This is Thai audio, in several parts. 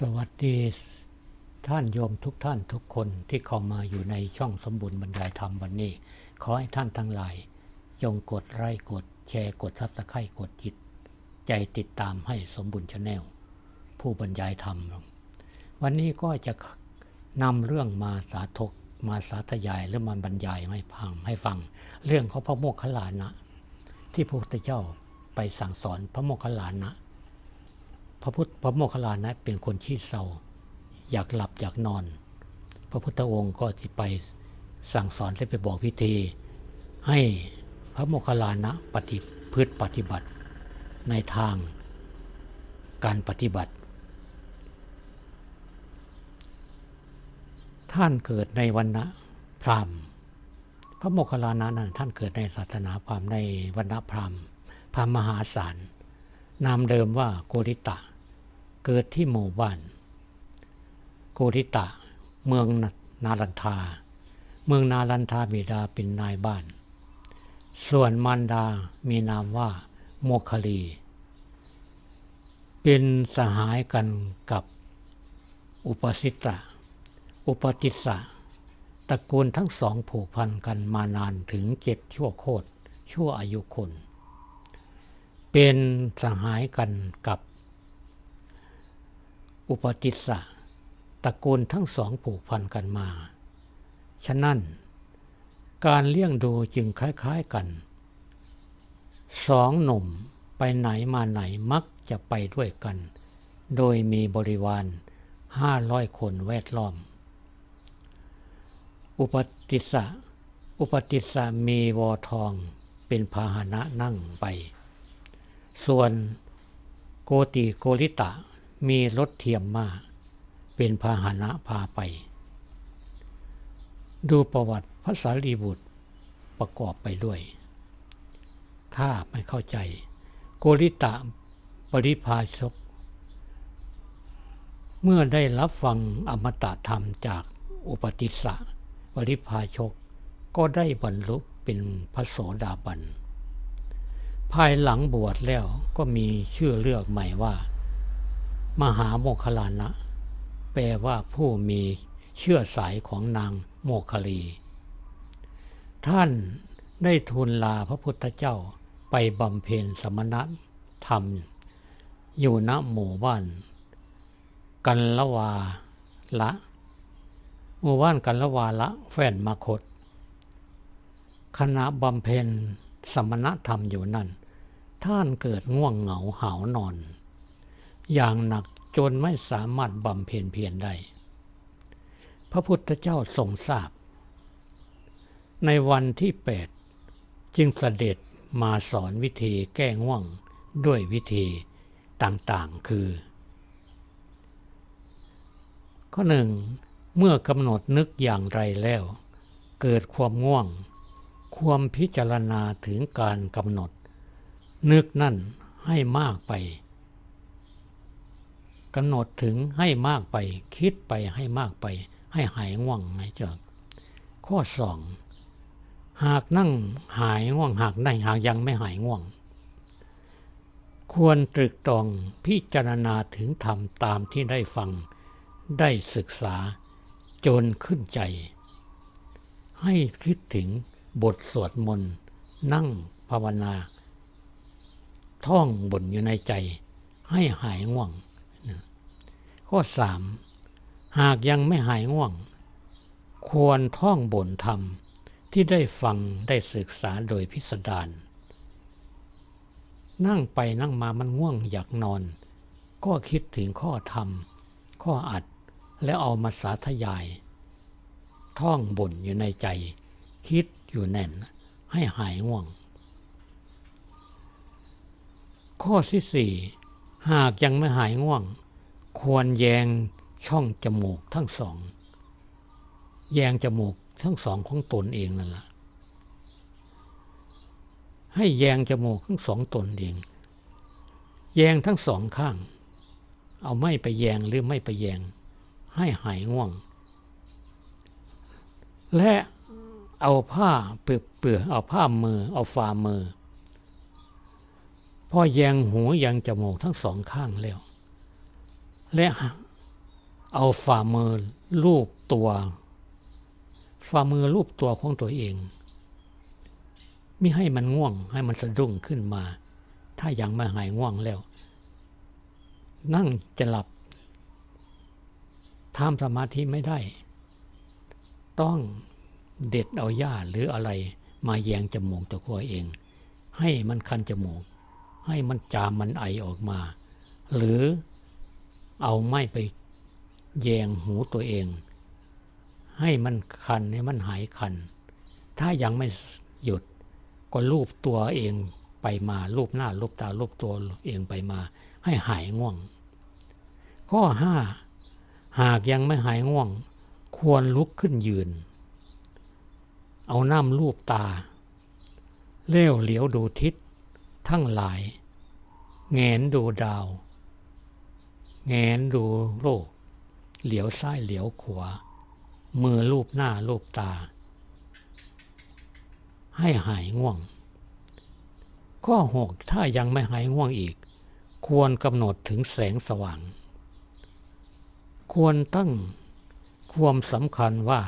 สวัสดี ท่านโยมทุกท่านทุกคนที่เข้ามาอยู่ในช่องสมบูรณ์บรรยายธรรมวันนี้ ขอให้ท่านทั้งหลาย จงกดไลค์กดแชร์กดซับสไครต์กดจิต ใจติดตามให้สมบูรณ์ชาแนลผู้บรรยายธรรม วันนี้ก็จะนำเรื่องมาสาธกมาสาธยายหรือมาบรรยายให้ฟังให้ฟัง เรื่องของพระโมคคัลลานะ ที่พระพุทธเจ้าไปสั่งสอนพระโมคคัลลานะ ระพุทธพระโมคคัลลานะเป็นคนขี้เศร้า อยากหลับอยากนอน พระพุทธองค์ก็ที่ไปสั่งสอนและไปบอกวิธี ให้พระโมคคัลลานะปฏิพฤติปฏิบัติในทางการปฏิบัติ ท่านเกิดในวันนะพราหมณ์ พระโมคคัลลานะนั้นท่านเกิดในศาสนาพราหมณ์ในวันนะพราหมณ์พราหมณ์มหาศาลนามเดิมว่าโกริตะ เกิดที่หมู่บ้านโกริตะ เมืองนารันทา เมืองนารันทาบิดาเป็นนายบ้าน ส่วนมารดามีนามว่าโมคลี เป็นสหายกันกับอุปสิตะ อุปติสสะตระกูลทั้งสองผูกพันกันมานานถึงเจ็ดชั่วโคตรชั่วอายุคน เป็นสหายกันกับ อุปติสสะตระกูลทั้งสองผูกพันกันมา ฉะนั้น การเลี้ยงดูจึงคล้ายๆกัน สองหนุ่มไปไหนมาไหนมักจะไปด้วยกัน โดยมีบริวารห้าร้อยคนแวดล้อม อุปติสสะอุปติสสะมีวอทองเป็นพาหนะนั่งไป ส่วนโกติโกริตะ มีรถเทียมมาเป็นพาหนะพาไป ดูประวัติพระสารีบุตรประกอบไปด้วย ถ้าไม่เข้าใจ โกริตะปริพาชก เมื่อได้รับฟังอมตะธรรมจากอุปติสสะปริพาชกก็ได้บรรลุเป็นพระโสดาบัน ภายหลังบวชแล้วก็มีชื่อเลือกใหม่ว่า มหาโมคลานะ แปลว่าผู้มีเชื่อสายของนางโมคลี ท่านได้ทูลลาพระพุทธเจ้าไปบำเพ็ญสมณธรรม อยู่ณหมู่บ้าน กันละวาละหมู่บ้านกันละวาละแฟนมาคตขณะบำเพ็ญสมณธรรมอยู่นั่นท่านเกิดง่วงเหงาหาวนอน อย่างหนักจนไม่สามารถบำเพ็ญเพียรได้ พระพุทธเจ้าทรงทราบ ในวันที่แปดจึงเสด็จมาสอนวิธีแก้ง่วงด้วยวิธีต่างๆ คือ ข้อหนึ่งเมื่อกำหนดนึกอย่างไรแล้ว เกิดความง่วง ความพิจารณาถึงการกำหนด นึกนั่นให้มากไป กำหนดถึงให้มากไป คิดไปให้มากไป ให้หายง่วงไหมเจ้าข้อสองหากนั่งหายง่วงหากได้หากยังไม่หายง่วง ควรตรึกตรองพิจารณาถึงธรรมตามที่ได้ฟัง ได้ศึกษา จนขึ้นใจ ให้คิดถึงบทสวดมนต์นั่งภาวนา ท่องบ่นอยู่ในใจ ให้หายง่วง ข้อสามหากยังไม่หายง่วง ควรท่องบนธรรม ที่ได้ฟังได้ศึกษาโดยพิสดารนั่งไปนั่งมามันง่วงอยากนอน ก็คิดถึงข้อธรรม ข้ออัดแล้วเอามาสาธยาย ท่องบ่นอยู่ในใจ คิดอยู่แน่น ให้หายง่วง ข้อที่สี่ หากยังไม่หายง่วง ควรแยงช่องจมูกทั้งสอง แยงจมูกทั้งสองของตนเองนั่นแหละให้แยงจมูกทั้งสองตนเอง แยงทั้งสองข้าง เอาไม่ไปแยงหรือไม่ไปแยง ให้หายง่วง และเอาผ้าเปลือกเอาผ้ามือ เอาฝ่ามือ พ่อแยงหูแยงจมูกทั้งสองข้างแล้ว และเอาฝ่ามือลูบตัว ฝ่ามือลูบตัวของตัวเองมิให้มันง่วงให้มันสะดุ้งขึ้นมา ถ้ายังไม่หายง่วงแล้ว นั่งจะหลับทำสมาธิไม่ได้ ต้องเด็ดเอาหญ้าหรืออะไรมาแยงจมูกตัวเอง ให้มันคันจมูก ให้มันจามมันไอออกมา หรือเอาไม้ไปแยงหูตัวเอง ให้มันคันให้มันหายคัน ถ้ายังไม่หยุดก็ลูบตัวเองไปมาลูบหน้าลูบตาลูบตัวเองไปมา ให้หายง่วง ข้อห้าหากยังไม่หายง่วง ควรลุกขึ้นยืน เอาน้ำลูบตา เลี้ยวเหลียวดูทิศ ทั้งหลาย แงนดูดาว แงนดูโลก เหลียวซ้ายเหลียวขวา มือลูบหน้าลูบตา ให้หายง่วง ข้อหกถ้ายังไม่หายง่วงอีก ควรกำหนดถึงแสงสว่าง ควรตั้งความสำคัญว่า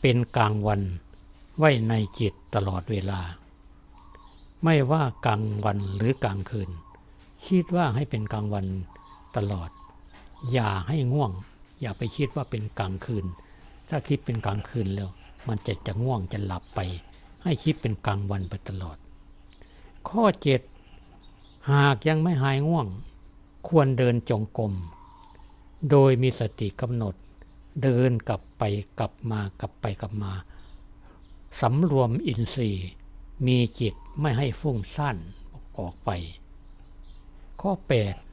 เป็นกลางวันไว้ในจิตตลอดเวลา ไม่ว่ากลางวันหรือกลางคืน คิดว่าให้เป็นกลางวันตลอด อย่าให้ง่วง อย่าไปคิดว่าเป็นกลางคืน ถ้าคิดเป็นกลางคืนแล้ว มันจะจะง่วงจะหลับไป ให้คิดเป็นกลางวันไปตลอด ข้อเจ็ดหากยังไม่หายง่วง ควรเดินจงกรมโดยมีสติกำหนด เดินกลับไปกลับมากลับไปกลับมาสำรวมอินทรีย์ มีจิต ไม่ให้ฟุ้งซ่านออกไป ข้อ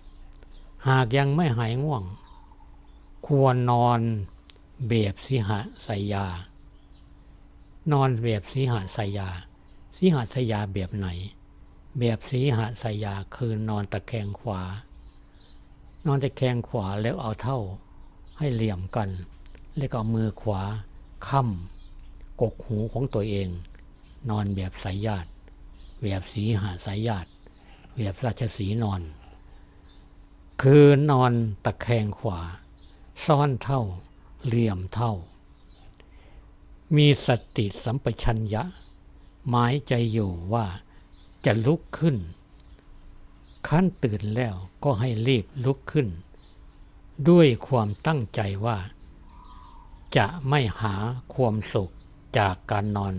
8 หากยังไม่หายง่วง ควรนอนเบียบสิหะสยา นอนเบียบสีหะสยาสีหะสยาเบียบไหน เบียบสีหะสยาคือนอนตะแคงขวา นอนตะแคงขวาแล้วเอาเท่าให้เหลี่ยมกัน แล้วก็เอามือขวาค้ำกกหูของตัวเอง นอนแบบสายญาติ แบบสีหาสายญาติแบบราชสีนอน คือนอนตะแคงขวา ซ่อนเท่าเหลี่ยมเท่า มีสติสัมปชัญญะ หมายใจอยู่ว่าจะลุกขึ้น ขั้นตื่นแล้วก็ให้รีบลุกขึ้น ด้วยความตั้งใจว่า จะไม่หาความสุขจากการนอน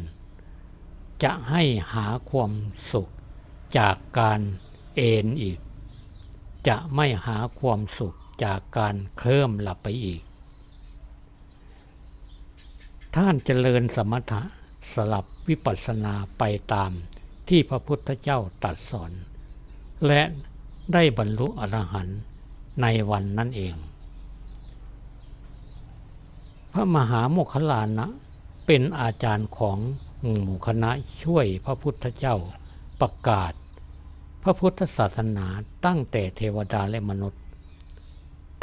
จะให้หาความสุขจากการเอนอีก จะไม่หาความสุขจากการเคลิ้มหลับไปอีก ท่านเจริญสมถะสลับวิปัสสนาไปตามที่พระพุทธเจ้าตรัสสอน และได้บรรลุอรหันต์ในวันนั้นเอง พระมหาโมคคลานะเป็นอาจารย์ของ หมู่คณะช่วยพระพุทธเจ้าประกาศ พระพุทธศาสนาตั้งแต่เทวดาและมนุษย์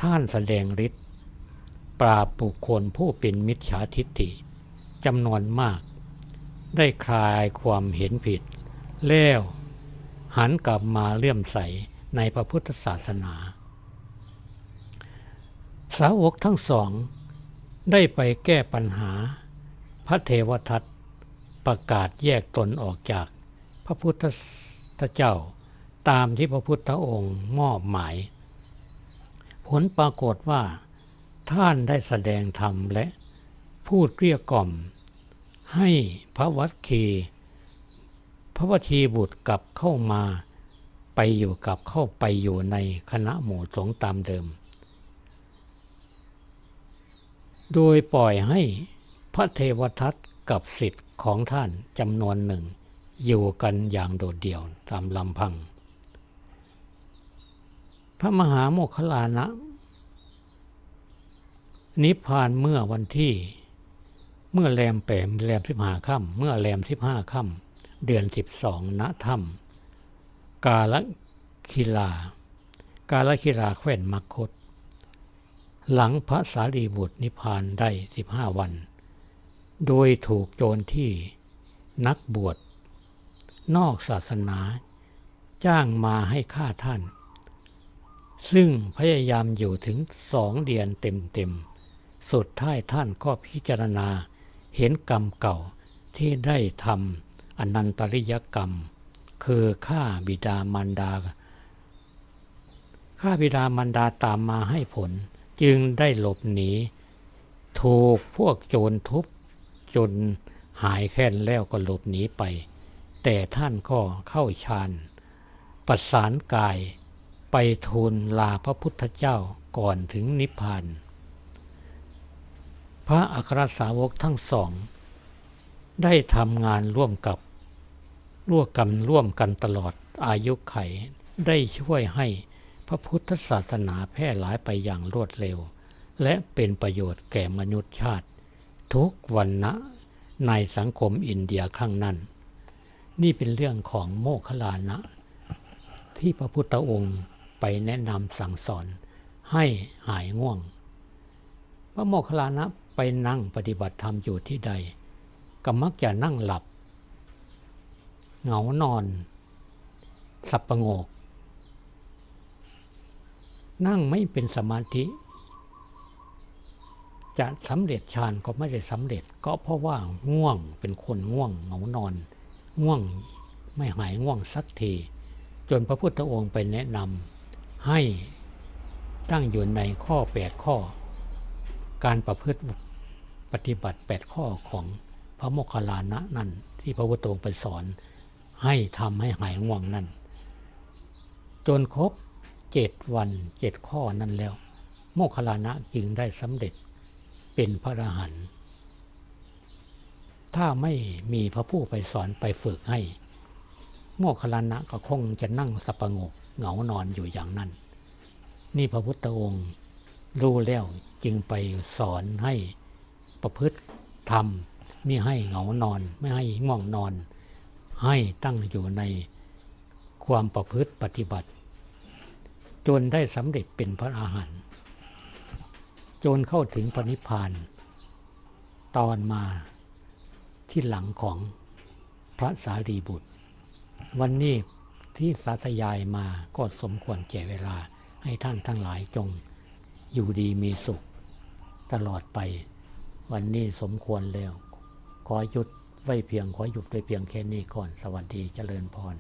ท่านแสดงฤทธิ์ปราบบุคคลผู้เป็นมิจฉาทิฏฐิจำนวนมาก ได้คลายความเห็นผิด แล้วหันกลับมาเลื่อมใสในพระพุทธศาสนา สาวกทั้งสองได้ไปแก้ปัญหาพระเทวทัต ประกาศแยกตนออกจากพระพุทธเจ้า ตามที่พระพุทธองค์มอบหมาย ผลปรากฏว่าท่านได้แสดงธรรมและพูดเกลี้ยกล่อม ให้พระวัดคีพระวัชีบุตรกลับเข้ามาไปอยู่กับเข้าไปอยู่ในคณะหมู่สงฆ์ตามเดิม โดยปล่อยให้พระเทวทัต กับสิทธิ์ของท่านจำนวนหนึ่ง อยู่กันอย่างโดดเดี่ยวตามลำพัง พระมหาโมคคลานะ นิพพานเมื่อวันที่ เมื่อแรมแปมแรมสิบห้าค่ำเมื่อแรมสิบห้าค่ำเดือนสิบสองณถ้ำกาลคิลา กาลคิลาแคว้นมคต หลังพระสารีบุตรนิพพานได้สิบห้าวัน โดยถูกโจรที่นักบวช นอกศาสนา จ้างมาให้ฆ่าท่าน ซึ่งพยายามอยู่ถึงสองเดือนเต็มๆ สุดท้ายท่านก็พิจารณาเห็นกรรมเก่าที่ได้ทำอนันตริยกรรม คือฆ่าบิดามารดาฆ่าบิดามารดาตามมาให้ผล จึงได้หลบหนี ถูกพวกโจรทุบ จนหายแค้นแล้วก็หลบหนีไป แต่ท่านก็เข้าฌานประสานกายไปทูลลาพระพุทธเจ้าก่อนถึงนิพพาน พระอัครสาวกทั้งสอง ได้ทำงานร่วมกับร่วมกันร่วมกันตลอดอายุไข ได้ช่วยให้พระพุทธศาสนาแพร่หลายไปอย่างรวดเร็ว และเป็นประโยชน์แก่มนุษยชาติ ทุกวันนะในสังคมอินเดียครั้งนั้น นี่เป็นเรื่องของโมคลานะ ที่พระพุทธองค์ไปแนะนำสั่งสอนให้หายง่วง พระโมคคัลลานะไปนั่งปฏิบัติธรรมอยู่ที่ใด ก็มักจะนั่งหลับ เหงานอน สับประงก นั่งไม่เป็นสมาธิ จะสำเร็จฌานก็ไม่ได้สำเร็จ ก็เพราะว่าง่วงเป็นคนง่วงเหงานอน ง่วงไม่หายง่วงสักที จนพระพุทธองค์ไปแนะนำให้ตั้งอยู่ในข้อ 8 ข้อ การประพฤติปฏิบัติ 8 ข้อของพระโมคคัลลานะนั่นที่พระพุทธองค์ไปสอนให้ทำให้หายง่วงนั่น จนครบเจ็ดวันเจ็ดข้อนั้นแล้ว โมคคัลลานะจึงได้สำเร็จ เป็นพระอรหันต์ถ้าไม่มีพระผู้ไปสอนไปฝึกให้ โมคคัลลานะก็คงจะนั่งสับประงกเหงานอนอยู่อย่างนั้น นี่พระพุทธองค์รู้แล้วจึงไปสอนให้ประพฤติธรรมไม่ให้เหงานอน ไม่ให้ง่วงนอน ให้ตั้งอยู่ในความประพฤติปฏิบัติ จนได้สำเร็จเป็นพระอาหารหันต์ จนเข้าถึงพระนิพพาน ตอนมาที่หลังของพระสารีบุตร วันนี้ที่สาธยายมาก็สมควรแก่เวลาให้ท่านทั้งหลายจง อยู่ดีมีสุข ตลอดไป วันนี้สมควรแล้ว ขอหยุดไว้เพียงขอหยุดไว้เพียงแค่นี้ก่อน สวัสดีเจริญพร